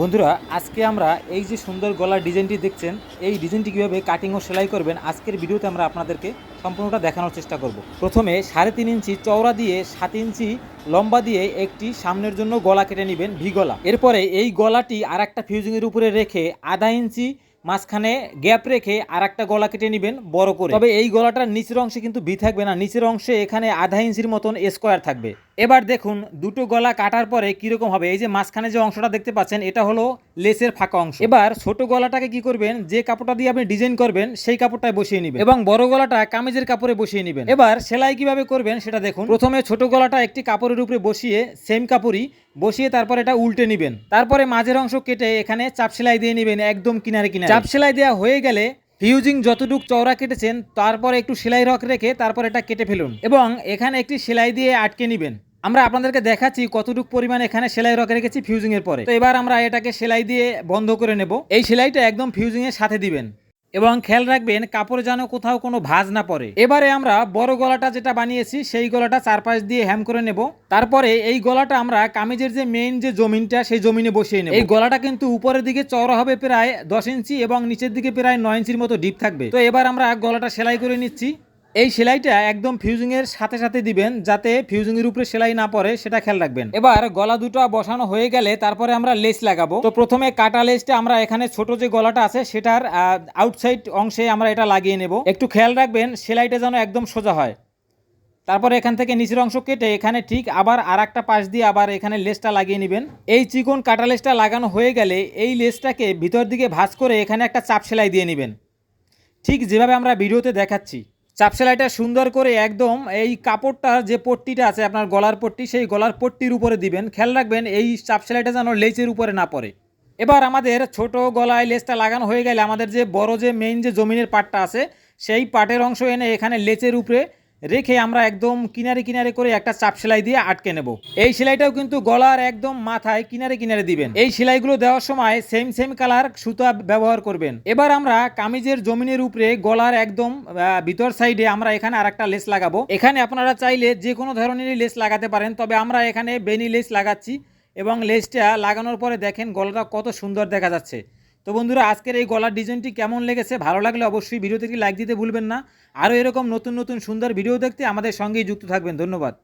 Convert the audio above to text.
বন্ধুরা, আজকে আমরা এই যে সুন্দর গলার ডিজাইনটি দেখছেন, এই ডিজাইনটি কীভাবে কাটিং ও সেলাই করবেন, আজকের ভিডিওতে আমরা আপনাদেরকে সম্পূর্ণটা দেখানোর চেষ্টা করব। প্রথমে সাড়ে তিন ইঞ্চি চওড়া দিয়ে সাত ইঞ্চি লম্বা দিয়ে একটি সামনের জন্য গলা কেটে নেবেন ভি গলা। এরপরে এই গলাটি আর একটা ফিউজিংয়ের উপরে রেখে আধা ইঞ্চি মাঝখানে গ্যাপ রেখে আর একটা গলা কেটে নেবেন বড় করে। তবে এই গলাটার নিচের অংশে কিন্তু ভি থাকবে না, নিচের অংশে এখানে আধা ইঞ্চির মতন স্কোয়ার থাকবে। এবার দেখুন, দুটো গলা কাটার পরে কীরকম হবে? এই যে মাঝখানে যে অংশটা দেখতে পাচ্ছেন, এটা হলো লেসের ফাঁকা অংশ। এবার ছোট গলাটাকে কি করবেন? যে কাপড়টা দিয়ে আপনি ডিজাইন করবেন, সেই কাপড়টায় বসিয়ে নেবেন। এবং বড় গলাটা কামিজের কাপড়ে বসিয়ে নেবেন। এবার সেলাই কীভাবে করবেন সেটা দেখুন। প্রথমে ছোট গলাটা একটি কাপড়ের উপরে বসিয়ে সেম কাপড়ই বসিয়ে তারপর এটা উল্টে নেবেন। তারপরে মাঝের অংশ কেটে এখানে চাপ সেলাই দিয়ে নেবেন একদম কিনারে কিনারে। চাপ সেলাই দেওয়া হয়ে গেলে ফিউজিং যতটুক চওড়া কেটেছেন, তারপর একটু সেলাই রক রেখে তারপর এটা কেটে ফেলুন। এবং এখানে একটি সেলাই দিয়ে আটকে নেবেন। আমরা আপনাদেরকে দেখাচ্ছি কতটুকু পরিমাণ এখানে সেলাই রক রেখেছি ফিউজিং এর পরে। তো এবার আমরা এটাকে সেলাই দিয়ে বন্ধ করে নেব। এই সেলাইটা একদম ফিউজিং এর সাথে দিবেন। এবং খেয়াল রাখবেন, কাপড়ে যেন কোথাও কোনো ভাজ না পড়ে। এবারে আমরা বড় গলাটা যেটা বানিয়েছি, সেই গলাটা চারপাশ দিয়ে হ্যাম করে নেব। তারপরে এই গলাটা আমরা কামিজের যে মেইন যে জমিনটা, সেই জমিনে বসিয়ে নেব। এই গলাটা কিন্তু উপরের দিকে চওড়া হবে প্রায় দশ ইঞ্চি এবং নিচের দিকে প্রায় নয় ইঞ্চির মতো ডিপ থাকবে। তো এবার আমরা গলাটা সেলাই করে নিচ্ছি। এই সেলাইটা একদম ফিউজিং এর সাথে সাথে দিবেন যাতে ফিউজিং এর উপরে সেলাই না পড়ে, সেটা খেয়াল রাখবেন। এবার গলা দুটো বসানো হয়ে গেলে তারপরে আমরা লেস লাগাবো। তো প্রথমে কাটা লেসটা আমরা এখানে ছোট যে গলাটা আছে, সেটার আউটসাইড অংশে আমরা এটা লাগিয়ে নেব। একটু খেয়াল রাখবেন, সেলাইটা যেন একদম সোজা হয়। তারপরে এখান থেকে নিচের অংশ কেটে এখানে ঠিক আবার আর একটা পাশ দিয়ে আবার এখানে লেসটা লাগিয়ে নেবেন। এই চিকন কাটা লেসটা লাগানো হয়ে গেলে এই লেসটাকে ভিতর দিকে ভাঁজ করে এখানে একটা চাপ সেলাই দিয়ে নেবেন। ঠিক যেভাবে আমরা ভিডিওতে দেখাচ্ছি। চাপ সেলাইটা সুন্দর করে একদম এই কাপড়টার যে পট্টিটা আছে আপনার গলার পট্টি, সেই গলার পট্টির উপরে দিবেন। খেয়াল রাখবেন, এই চাপ সেলাইটা যেন লেচের উপরে না পড়ে। এবার আমাদের ছোট গলায় লেসটা লাগানো হয়ে গেলে আমাদের যে বড় যে মেইন যে জমিনের পাটটা আছে, সেই পাটের অংশ এনে এখানে লেচের উপরে রেখে আমরা একদম কিনারে কিনারে করে একটা চাপ সেলাই দিয়ে আটকে নেব। এই সেলাইটাও কিন্তু গলার একদম মাথায় কিনারে কিনারে দিবেন। এই সেলাইগুলো দেওয়ার সময় সেম সেম কালার সুতা ব্যবহার করবেন। এবার আমরা কামিজের জমিনের উপরে গলার একদম ভিতর সাইডে আমরা এখানে আর একটা লেস লাগাবো। এখানে আপনারা চাইলে যে কোনো ধরনেরই লেস লাগাতে পারেন, তবে আমরা এখানে বেনি লেস লাগাচ্ছি এবং লেসটা লাগানোর পরে দেখেন গলাটা কত সুন্দর দেখা যাচ্ছে। তো বন্ধুরা, আজকের এই গলার ডিজাইনটি কেমন লেগেছে, ভালো লাগলে অবশ্যই ভিডিওতে লাইক দিতে ভুলবেন না। আরও এরকম নতুন নতুন সুন্দর ভিডিও দেখতে আমাদের সঙ্গেই যুক্ত থাকবেন। ধন্যবাদ।